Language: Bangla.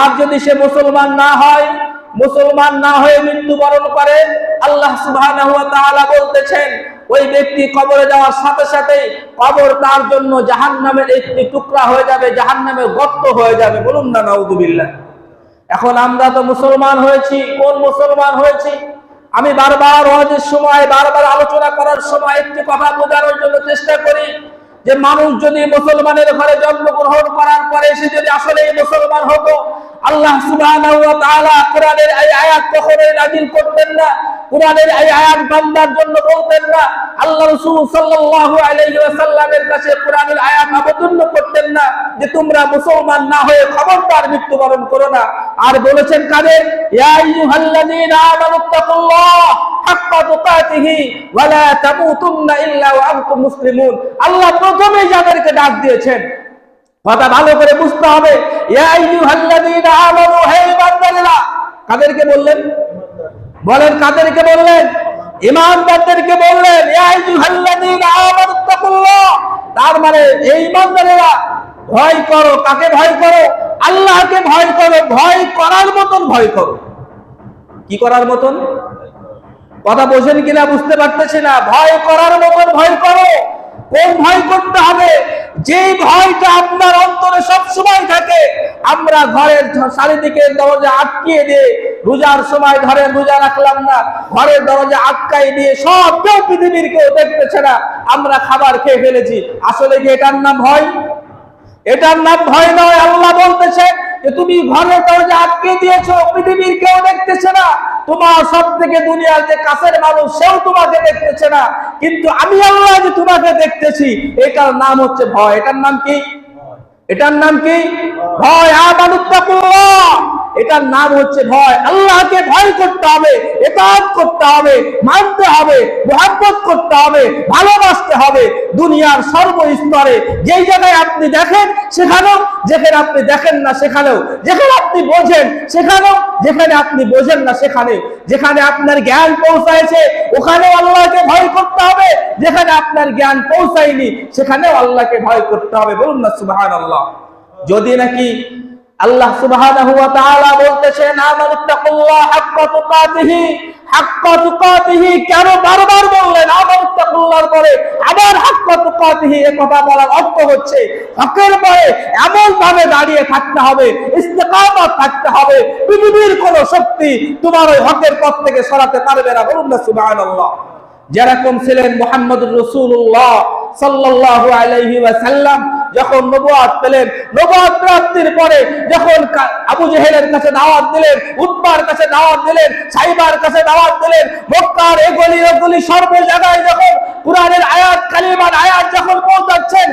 আর যদি সে মুসলমান না হয়, মুসলমান না হয়ে মৃত্যুবরণ করে, আল্লাহ তাআলা বলতেছেন, ওই ব্যক্তি কবরে যাওয়ার সাথে সাথে কবর তার জন্য জাহান্নামের একটি টুকরা হয়ে যাবে, জাহান্নামের গর্ত হয়ে যাবে। বলুন না নাউযুবিল্লাহ এখন আমরা তো মুসলমান হয়েছি, কোন মুসলমান হয়েছি? আমি বারবার হজের সময়, বারবার আলোচনা করার সময় একটি কথা বোঝানোর জন্য চেষ্টা করি যে, মানুষ যদি মুসলমানের ঘরে জন্মগ্রহণ করার পরে সে যদি আসলে মুসলমান হতো আল্লাহ সুবহানাহু কোরআনের এই আয়াত কখনোই নাযিল করতেন না। কোরআনের এই আয়াত বান্দার জন্য বলতেন না। আল্লাহ রাসূল সাল্লাল্লাহু আলাইহি ওয়াসাল্লামের কাছে কোরআনের আয়াত অবতীর্ণ করতেন না যে তোমরা মুসলমান না হয়ে খবরদার মৃত্যুবরণ করো না। আর বলেছেন কাদের? আল্লাহ প্রথমেই যাদেরকে ডাক দিয়েছেন কথা ভালো করে বুঝতে হবে। কাদেরকে বললেন? বলেন, কাদেরকে বললেন? ইমানদারদেরকে বললেন তার মানে এই ইমানদারেরা ভয় করো। কাকে ভয় করো? আল্লাহকে ভয় করো। ভয় করার মতন ভয় করো। কি করার মতন? কথা বোঝেন কিনা বুঝতে পারতেছি না। ভয় করার মতন ভয় করো। কোন ভয় করতে হবে? যে ভয়টা আপনার অন্তরে সব সময় থাকে, আমরা ঘরের চারিদিকে দরজা আটকিয়ে দিয়ে রোজার সময় ঘরে রোজা রাখলাম না, ঘরের দরজা আটকাই দিয়ে সব কেউ পৃথিবীর কেউ দেখতেছে না, আমরা খাবার খেয়ে ফেলেছি। আসলে কি এটার নাম ভয়? এটার নাম ভয় নয়, আল্লাহ বলতেছে তুমি ঘরের দরজা আটকে দিয়েছ, পৃথিবীর কেউ দেখতেছে না। তোমার সব থেকে দুনিয়ার যে কাছের মানুষ, সেও তোমাকে দেখতেছে না। কিন্তু আমি আল্লাহ যে তোমাকে দেখতেছি, এটার নাম হচ্ছে ভয়। এটার নাম কি? এটার নাম কি? ভয়। আমানুত্তাকুল্লাহ এটার নাম হচ্ছে ভয়। আল্লাহকে ভয় করতে হবে একাত করতে হবে। মানতে হবে মোহাম্মত করতে হবে, ভালোবাসতে হবে দুনিয়ার সর্বস্তরে। যেই জায়গায় আপনি দেখেন, সেখানেও, যেখানে আপনি দেখেন না, সেখানেও। যেখানে আপনি বোঝেন, সেখানেও। যেখানে আপনি বোঝেন না, সেখানে। যেখানে আপনার জ্ঞান পৌঁছায়ছে, ওখানেও আল্লাহকে ভয় করতে হবে। যেখানে আপনার জ্ঞান পৌঁছায়নি, সেখানেও আল্লাহকে ভয় করতে হবে। বলুন না সুবাহান আল্লাহ যদি নাকি আল্লাহ সুবহানাহু ওয়া তাআলা বলতেছেন আমানুত্তাকুল্লাহ হাক্কা তুকাতিহি। হাক্কা তুকাতিহি? কেন বারবার বললেন আমানুত্তাকুল্লাহর পরে আবার হাক্কা তুকাতিহি? কথা বলার অর্থ হচ্ছে, হকের পরে এমন ভাবে দাঁড়িয়ে থাকতে হবে, ইস্তেকামত থাকতে হবে। পৃথিবীর কোন শক্তি তোমার ওই হকের পথ থেকে সরাতে পারবে না। বলুন না, সুবহানাল্লাহ। যেরকম ছিলেন মোহাম্মদুর রসুল্লাহ সাল্লাল্লাহু আলাইহি ওয়াসাল্লাম যখন নবাদ পেলেন নবাদ প্রাপ্তির পরে যখন আবু জেহেলের কাছে দাওয়াত দিলেন উৎপার কাছে দাওয়াত দিলেন, সাইবার কাছে দাওয়াত দিলেন, মক্কার এগুলি এগুলি সর্ব জায়গায় যখন কোরআনের আয়াত, কালিমার আয়াত যখন পৌঁছাচ্ছেন